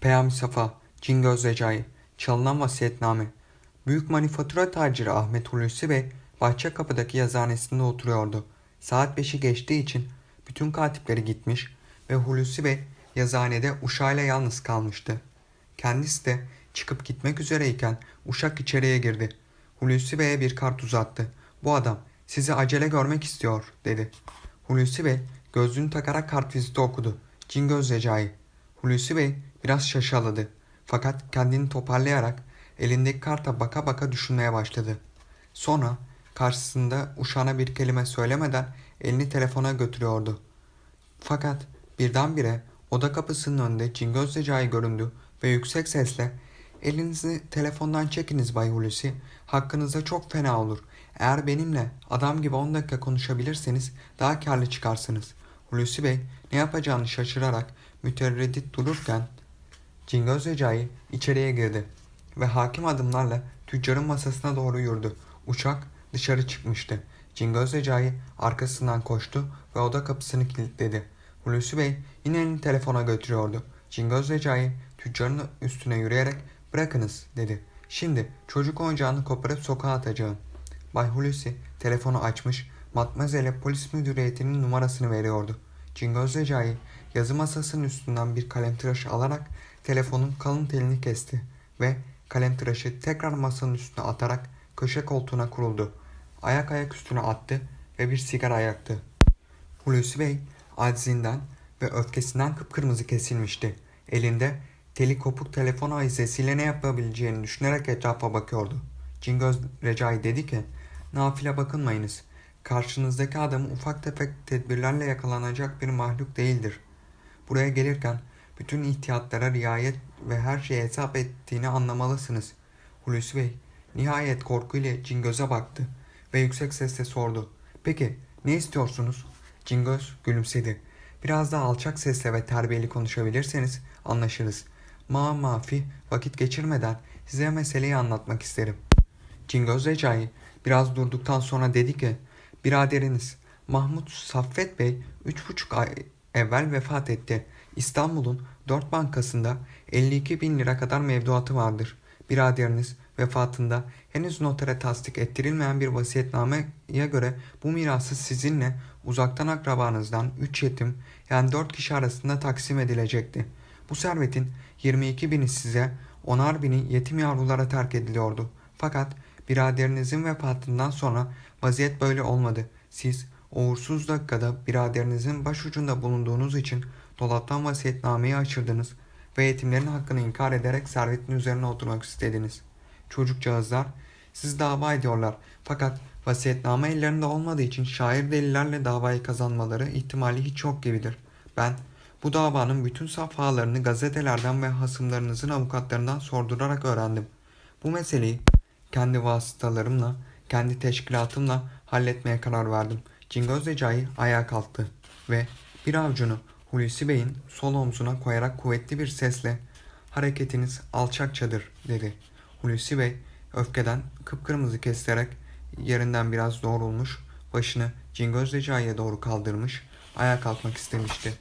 Peyami Safa, Cingöz Recai, çalınan vasiyetname. Büyük manifatura taciri Ahmet Hulusi Bey, Bahçekapı'daki yazıhanesinde oturuyordu. Saat beşi geçtiği için bütün katipleri gitmiş ve Hulusi Bey yazıhanede uşağıyla yalnız kalmıştı. Kendisi de çıkıp gitmek üzereyken uşak içeriye girdi. Hulusi Bey'e bir kart uzattı. Bu adam sizi acele görmek istiyor dedi. Hulusi Bey gözlüğünü takarak kartviziti okudu. Cingöz Recai. Hulusi Bey biraz şaşaladı. Fakat kendini toparlayarak elindeki karta baka baka düşünmeye başladı. Sonra karşısında uşağına bir kelime söylemeden elini telefona götürüyordu. Fakat birdenbire oda kapısının önünde Cingöz Recai göründü ve yüksek sesle ''Elinizi telefondan çekiniz Bay Hulusi. Hakkınızda çok fena olur. Eğer benimle adam gibi 10 dakika konuşabilirseniz daha karlı çıkarsınız.'' Hulusi Bey ne yapacağını şaşırarak mütereddit dururken Cingöz Recai içeriye girdi ve hakim adımlarla tüccarın masasına doğru yürüdü. Uçak dışarı çıkmıştı. Cingöz Recai arkasından koştu ve oda kapısını kilitledi. Hulusi Bey yine elini telefona götürüyordu. Cingöz Recai tüccarın üstüne yürüyerek bırakınız dedi. Şimdi çocuk oyuncağını koparıp sokağa atacağım. Bay Hulusi telefonu açmış, Matmazel'e polis müdüriyetinin numarasını veriyordu. Cingöz Recai yazı masasının üstünden bir kalemtıraş alarak telefonun kalın telini kesti ve kalemtıraşı tekrar masanın üstüne atarak köşe koltuğuna kuruldu. Ayak ayak üstüne attı ve bir sigara yaktı. Hulusi Bey acizinden ve öfkesinden kıpkırmızı kesilmişti. Elinde teli kopuk telefon ayizesiyle ne yapabileceğini düşünerek etrafa bakıyordu. Cingöz Recai dedi ki, nafile bakınmayınız. Karşınızdaki adam ufak tefek tedbirlerle yakalanacak bir mahluk değildir. Buraya gelirken bütün ihtiyatlara riayet ve her şeye hesap ettiğini anlamalısınız. Hulusi Bey nihayet korkuyla Cingöz'e baktı ve yüksek sesle sordu. Peki ne istiyorsunuz? Cingöz gülümsedi. Biraz daha alçak sesle ve terbiyeli konuşabilirseniz anlaşırız. Ma mafi vakit geçirmeden size meseleyi anlatmak isterim. Cingöz Recai biraz durduktan sonra dedi ki Biraderiniz Mahmut Saffet Bey üç buçuk ay evvel vefat etti. İstanbul'un dört bankasında 52 bin lira kadar mevduatı vardır. Biraderiniz vefatında henüz notere tasdik ettirilmeyen bir vasiyetnameye göre bu mirası sizinle uzaktan akrabanızdan 3 yetim yani 4 kişi arasında taksim edilecekti. Bu servetin 22 bini size, onar bini yetim yavrulara terk ediliyordu. Fakat biraderinizin vefatından sonra vaziyet böyle olmadı. Siz uğursuz dakikada biraderinizin başucunda bulunduğunuz için dolaptan vasiyetnameyi açırdınız ve yetimlerin hakkını inkar ederek servetin üzerine oturmak istediniz. Çocukcağızlar siz dava ediyorlar fakat vasiyetname ellerinde olmadığı için şair delillerle davayı kazanmaları ihtimali hiç yok gibidir. Ben bu davanın bütün safhalarını gazetelerden ve hasımlarınızın avukatlarından sordurarak öğrendim. Bu meseleyi kendi vasıtalarımla, kendi teşkilatımla halletmeye karar verdim. Cingöz Recai ayağa kalktı ve bir avucunu Hulusi Bey'in sol omzuna koyarak kuvvetli bir sesle hareketiniz alçakçadır dedi. Hulusi Bey öfkeden kıpkırmızı kesilerek yerinden biraz doğrulmuş, başını Cingöz Recai'ye doğru kaldırmış, ayağa kalkmak istemişti.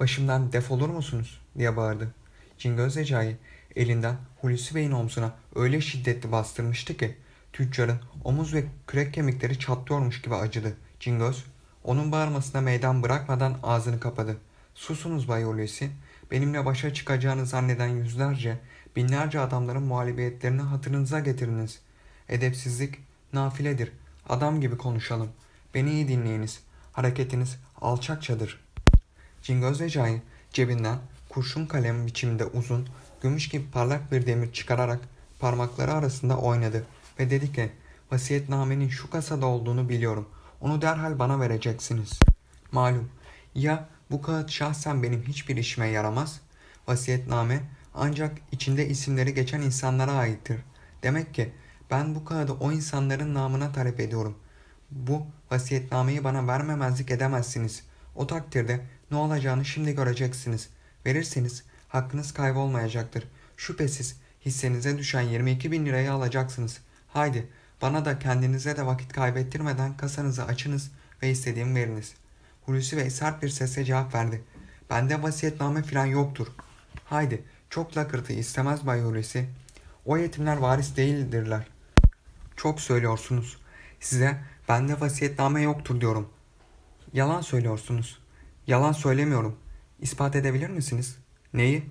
Başımdan defolur musunuz diye bağırdı. Cingöz Recai elinden Hulusi Bey'in omzuna öyle şiddetli bastırmıştı ki tüccarın omuz ve kürek kemikleri çatlıyormuş gibi acıdı. Cingöz onun bağırmasına meydan bırakmadan ağzını kapadı. Susunuz Bay Hulusi. Benimle başa çıkacağını zanneden yüzlerce, binlerce adamların muhalibiyetlerini hatırınıza getiriniz. Edepsizlik nafiledir. Adam gibi konuşalım. Beni iyi dinleyiniz. Hareketiniz alçakçadır. Cingöz Recai cebinden kurşun kalem biçiminde uzun, gümüş gibi parlak bir demir çıkararak parmakları arasında oynadı ve dedi ki vasiyetnamenin şu kasada olduğunu biliyorum. Onu derhal bana vereceksiniz. Malum ya bu kağıt şahsen benim hiçbir işime yaramaz. Vasiyetname ancak içinde isimleri geçen insanlara aittir. Demek ki ben bu kağıdı o insanların namına talep ediyorum. Bu vasiyetnameyi bana vermemezlik edemezsiniz. O takdirde ne olacağını şimdi göreceksiniz. Verirseniz hakkınız kaybolmayacaktır. Şüphesiz hissenize düşen 22 bin lirayı alacaksınız. Haydi bana da kendinize de vakit kaybettirmeden kasanızı açınız ve istediğimi veriniz. Hulusi Bey sert bir sesle cevap verdi. Bende vasiyetname falan yoktur. Haydi çok lakırtı istemez Bay Hulusi. O yetimler varis değildirler. Çok söylüyorsunuz. Size bende vasiyetname yoktur diyorum. Yalan söylüyorsunuz. Yalan söylemiyorum. İspat edebilir misiniz? Neyi?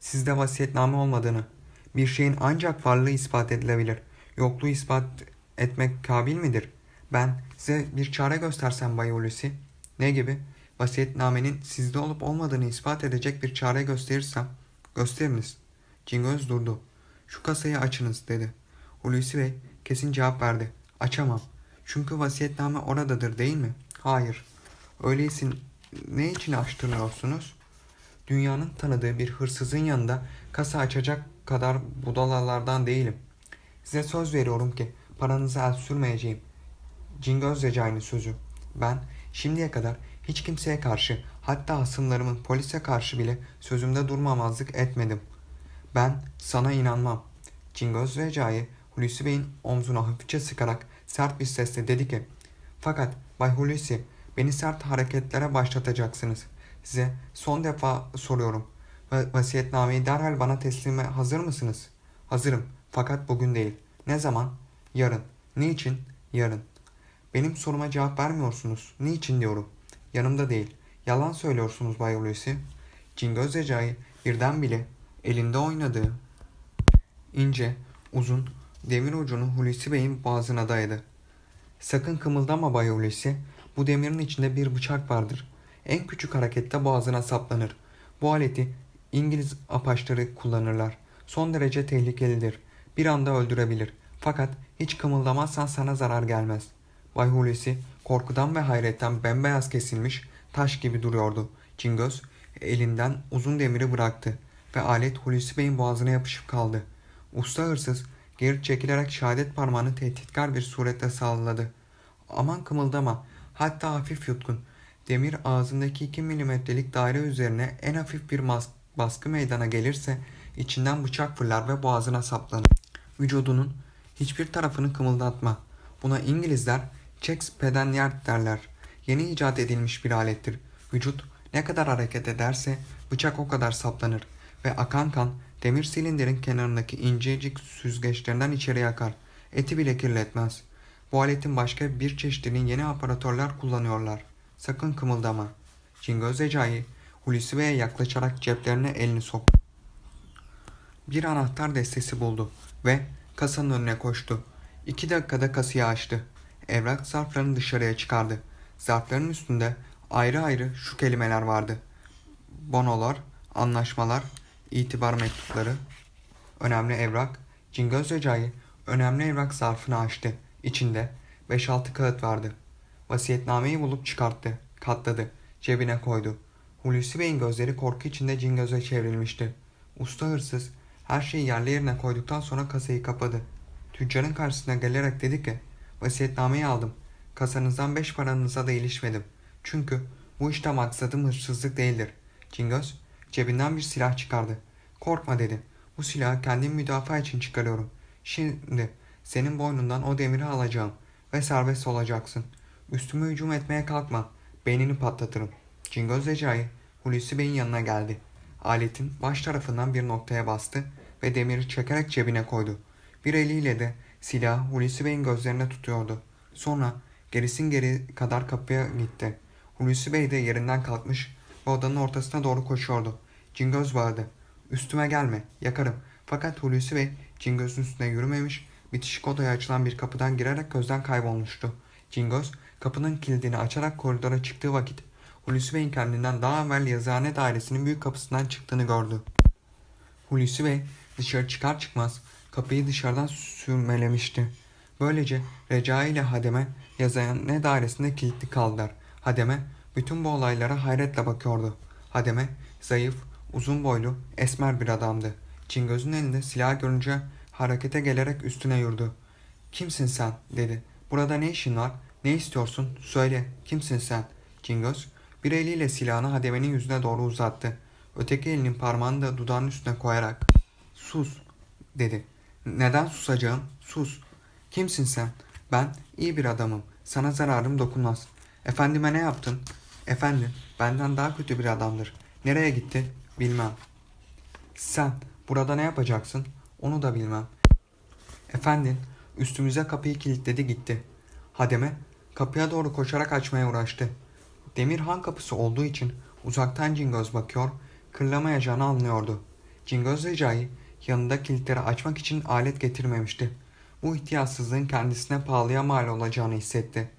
Sizde vasiyetname olmadığını. Bir şeyin ancak varlığı ispat edilebilir. Yokluğu ispat etmek kabil midir? Ben size bir çare göstersem Bay Hulusi. Ne gibi? Vasiyetnamenin sizde olup olmadığını ispat edecek bir çare gösterirsem. Gösteriniz. Cingöz durdu. Şu kasayı açınız dedi. Hulusi Bey kesin cevap verdi. Açamam. Çünkü vasiyetname oradadır değil mi? Hayır. Öyleyse ne için açtırıyorsunuz? Dünyanın tanıdığı bir hırsızın yanında kasa açacak kadar budalalardan değilim. Size söz veriyorum ki paranızı el sürmeyeceğim. Cingöz Recai'nin sözü. Ben şimdiye kadar hiç kimseye karşı hatta hasımlarımın polise karşı bile sözümde durmamazlık etmedim. Ben sana inanmam. Cingöz Recai Hulusi Bey'in omzuna hafifçe sıkarak sert bir sesle dedi ki Fakat Bay Hulusi beni sert hareketlere başlatacaksınız. Size son defa soruyorum. Va- vasiyetnameyi derhal bana teslime hazır mısınız? Hazırım. Fakat bugün değil. Ne zaman? Yarın. Niçin? Yarın. Benim soruma cevap vermiyorsunuz. Niçin diyorum. Yanımda değil. Yalan söylüyorsunuz Bay Hulusi. Cingöz Recai birdenbire elinde oynadığı ince, uzun demir ucunu Hulusi Bey'in boğazına dayadı. Sakın kımıldama Bay Hulusi. Bu demirin içinde bir bıçak vardır. En küçük harekette boğazına saplanır. Bu aleti İngiliz apaçları kullanırlar. Son derece tehlikelidir. Bir anda öldürebilir. Fakat hiç kımıldamazsan sana zarar gelmez. Bay Hulusi korkudan ve hayretten bembeyaz kesilmiş taş gibi duruyordu. Cingöz elinden uzun demiri bıraktı ve alet Hulusi Bey'in boğazına yapışıp kaldı. Usta hırsız geri çekilerek şehadet parmağını tehditkar bir surette salladı. Aman kımıldama, hatta hafif yutkun. Demir ağzındaki 2 milimetrelik daire üzerine en hafif bir baskı meydana gelirse içinden bıçak fırlar ve boğazına saplanır. Vücudunun hiçbir tarafını kımıldatma. Buna İngilizler checks pedanyard derler. Yeni icat edilmiş bir alettir. Vücut ne kadar hareket ederse bıçak o kadar saplanır ve akan kan demir silindirin kenarındaki incecik süzgeçlerinden içeriye akar. Eti bile kirletmez. Bu aletin başka bir çeşidini yeni aparatörler kullanıyorlar. Sakın kımıldama. Cingöz Recai Hulusi Bey'e yaklaşarak ceplerine elini soktu. Bir anahtar destesi buldu ve kasanın önüne koştu. İki dakikada kasayı açtı. Evrak zarflarını dışarıya çıkardı. Zarfların üstünde ayrı ayrı şu kelimeler vardı. Bonolar, anlaşmalar, itibar mektupları, önemli evrak. Cingöz Recai önemli evrak zarfını açtı. İçinde 5-6 kağıt vardı. Vasiyetnameyi bulup çıkarttı, katladı, cebine koydu. Hulusi Bey'in gözleri korku içinde Cingöz'e çevrilmişti. Usta hırsız her şeyi yerli yerine koyduktan sonra kasayı kapadı. Tüccarın karşısına gelerek dedi ki, vasiyetnameyi aldım. Kasanızdan beş paranıza da ilişmedim. Çünkü bu işte maksadım hırsızlık değildir. Cingöz cebinden bir silah çıkardı. Korkma dedi. Bu silahı kendim müdafaa için çıkarıyorum. Şimdi senin boynundan o demiri alacağım ve serbest olacaksın. Üstüme hücum etmeye kalkma. Beynini patlatırım. Cingöz Recai Hulusi Bey'in yanına geldi. Aletin baş tarafından bir noktaya bastı ve demiri çekerek cebine koydu. Bir eliyle de silahı Hulusi Bey'in gözlerine tutuyordu. Sonra gerisin geri kadar kapıya gitti. Hulusi Bey de yerinden kalkmış ve odanın ortasına doğru koşuyordu. Cingöz bağırdı. Üstüme gelme, yakarım. Fakat Hulusi Bey Cingöz'ün üstüne yürümemiş, bitişik odaya açılan bir kapıdan girerek gözden kaybolmuştu. Cingöz kapının kilidini açarak koridora çıktığı vakit Hulusi Bey'in kendinden daha evvel yazıhane dairesinin büyük kapısından çıktığını gördü. Hulusi Bey dışarı çıkar çıkmaz kapıyı dışarıdan sürmelemişti. Böylece Recai ile Hademe yazıhane dairesinde kilitli kaldılar. Hademe bütün bu olaylara hayretle bakıyordu. Hademe zayıf, uzun boylu, esmer bir adamdı. Cingöz'ün elinde silah görünce harekete gelerek üstüne yürüdü. Kimsin sen? dedi. Burada ne işin var? Ne istiyorsun? Söyle. Kimsin sen? Cingöz bir eliyle silahını Hademe'nin yüzüne doğru uzattı. Öteki elinin parmağını da dudağının üstüne koyarak ''Sus'' dedi. ''Neden susacağım? Sus. Kimsin sen? Ben iyi bir adamım. Sana zararım dokunmaz. Efendime ne yaptın? Efendim, benden daha kötü bir adamdır. Nereye gitti? Bilmem. Sen burada ne yapacaksın? Onu da bilmem. Efendin üstümüze kapıyı kilitledi gitti. Hademe kapıya doğru koşarak açmaya uğraştı. Demir han kapısı olduğu için uzaktan Cingöz bakıyor, kırlamayacağını anlıyordu. Cingöz Recai yanında kilitleri açmak için alet getirmemişti. Bu ihtiyatsızlığın kendisine pahalıya mal olacağını hissetti.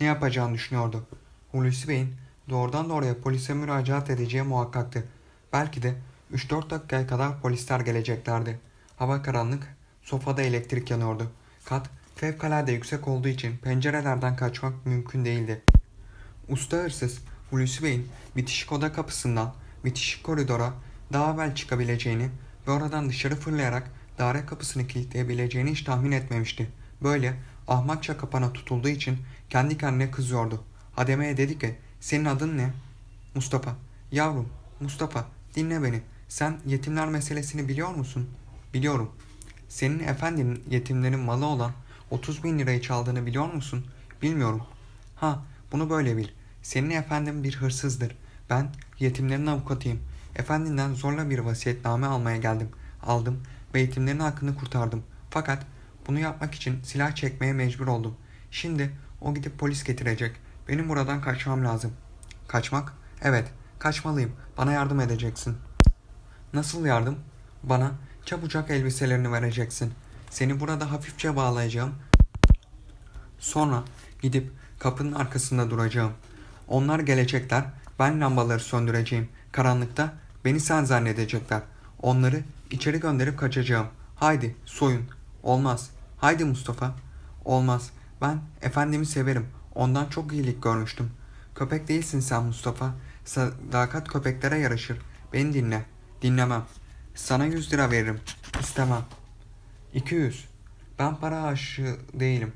Ne yapacağını düşünüyordu. Hulusi Bey'in doğrudan doğruya polise müracaat edeceği muhakkaktı. Belki de 3-4 dakikaya kadar polisler geleceklerdi. Hava karanlık, sofada elektrik yanıyordu. Kat fevkalade yüksek olduğu için pencerelerden kaçmak mümkün değildi. Usta hırsız Hulusi Bey'in bitişik oda kapısından bitişik koridora daha evvel çıkabileceğini ve oradan dışarı fırlayarak daire kapısını kilitleyebileceğini hiç tahmin etmemişti. Böyle ahmakça kapana tutulduğu için kendi kendine kızıyordu. Hademe'ye dedi ki senin adın ne? Mustafa. Yavrum Mustafa dinle beni. Sen yetimler meselesini biliyor musun? Biliyorum. Senin efendinin yetimlerin malı olan 30 bin lirayı çaldığını biliyor musun? Bilmiyorum. Ha bunu böyle bil. Senin efendin bir hırsızdır. Ben yetimlerin avukatıyım. Efendinden zorla bir vasiyetname almaya geldim. Aldım ve yetimlerin hakkını kurtardım. Fakat bunu yapmak için silah çekmeye mecbur oldum. Şimdi o gidip polis getirecek. Benim buradan kaçmam lazım. Kaçmak? Evet, kaçmalıyım. Bana yardım edeceksin. Nasıl yardım? Bana çabucak elbiselerini vereceksin. Seni burada hafifçe bağlayacağım. Sonra gidip kapının arkasında duracağım. Onlar gelecekler, ben lambaları söndüreceğim. Karanlıkta beni sen zannedecekler. Onları içeri gönderip kaçacağım. Haydi soyun. Olmaz. Haydi Mustafa. Olmaz. Ben efendimi severim. Ondan çok iyilik görmüştüm. Köpek değilsin sen Mustafa. Sadakat köpeklere yaraşır. Beni dinle. Dinlemem. Sana yüz lira veririm. İstemem. 200. Ben para aşığı değilim.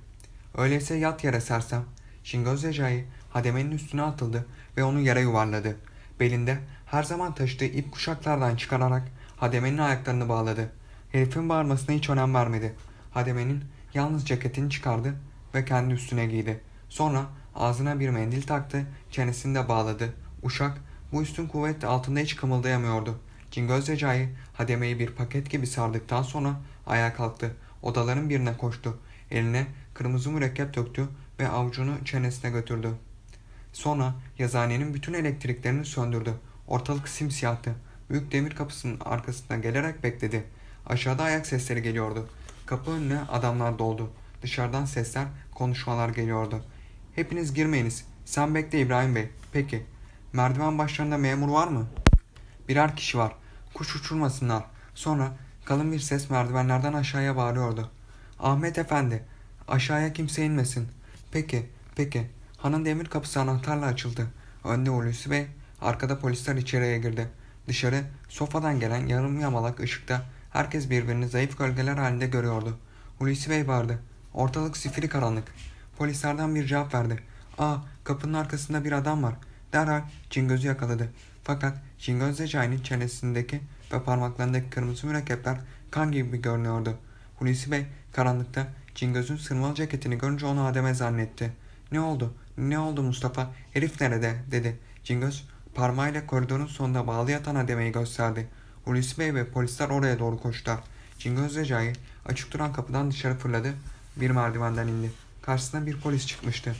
Öyleyse yat yere sersem. Şingöz Recai hademenin üstüne atıldı ve onu yere yuvarladı. Belinde her zaman taşıdığı ip kuşaklardan çıkararak hademenin ayaklarını bağladı. Herifin bağırmasına hiç önem vermedi. Hademenin yalnız ceketini çıkardı ve kendi üstüne giydi. Sonra ağzına bir mendil taktı, çenesini de bağladı. Uşak bu üstün kuvvet altında hiç kımıldayamıyordu. Cingöz Recai hademeyi bir paket gibi sardıktan sonra ayağa kalktı. Odaların birine koştu. Eline kırmızı mürekkep döktü ve avucunu çenesine götürdü. Sonra yazıhanenin bütün elektriklerini söndürdü. Ortalık simsiyahtı. Büyük demir kapısının arkasına gelerek bekledi. Aşağıda ayak sesleri geliyordu. Kapı önüne adamlar doldu. Dışarıdan sesler, konuşmalar geliyordu. Hepiniz girmeyiniz. Sen bekle İbrahim Bey. Peki. Merdiven başlarında memur var mı? Birer kişi var. Kuş uçurmasınlar. Sonra kalın bir ses merdivenlerden aşağıya bağırıyordu. Ahmet Efendi, aşağıya kimse inmesin. Peki, peki. Hanın demir kapısı anahtarla açıldı. Önde Hulusi Bey, arkada polisler içeriye girdi. Dışarı, sofadan gelen yarım yamalak ışıkta herkes birbirini zayıf gölgeler halinde görüyordu. Hulusi Bey bağırdı. Ortalık sifiri karanlık. Polislerden bir cevap verdi. Aa, kapının arkasında bir adam var. Derhal Cingöz'ü yakaladı. Fakat Cingöz Recai'nin çenesindeki ve parmaklarındaki kırmızı mürekkepler kan gibi görünüyordu. Hulusi Bey karanlıkta Cingöz'ün sırmalı ceketini görünce onu Adem'e zannetti. Ne oldu? Ne oldu Mustafa? Herif nerede? dedi. Cingöz parmağıyla koridorun sonunda bağlı yatan Adem'i gösterdi. Hulusi Bey ve polisler oraya doğru koştular. Cingöz Recai açık duran kapıdan dışarı fırladı. Bir merdivenden indi. Karşısına bir polis çıkmıştı.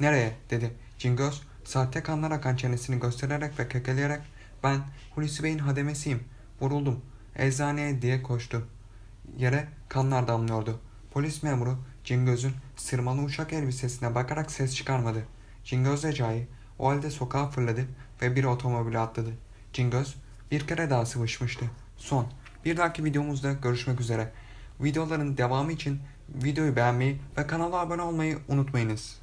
Nereye? dedi. Cingöz sahte kanlar akan çenesini göstererek ve kekeleyerek ben Hulusi Bey'in hademesiyim. Vuruldum. Eczaneye diye koştu. Yere kanlar damlıyordu. Polis memuru Cingöz'ün sırmalı uşak elbisesine bakarak ses çıkarmadı. Cingöz Recai o halde sokağa fırladı ve bir otomobile atladı. Cingöz bir kere daha sıvışmıştı. Son. Bir dahaki videomuzda görüşmek üzere. Videoların devamı için videoyu beğenmeyi ve kanala abone olmayı unutmayınız.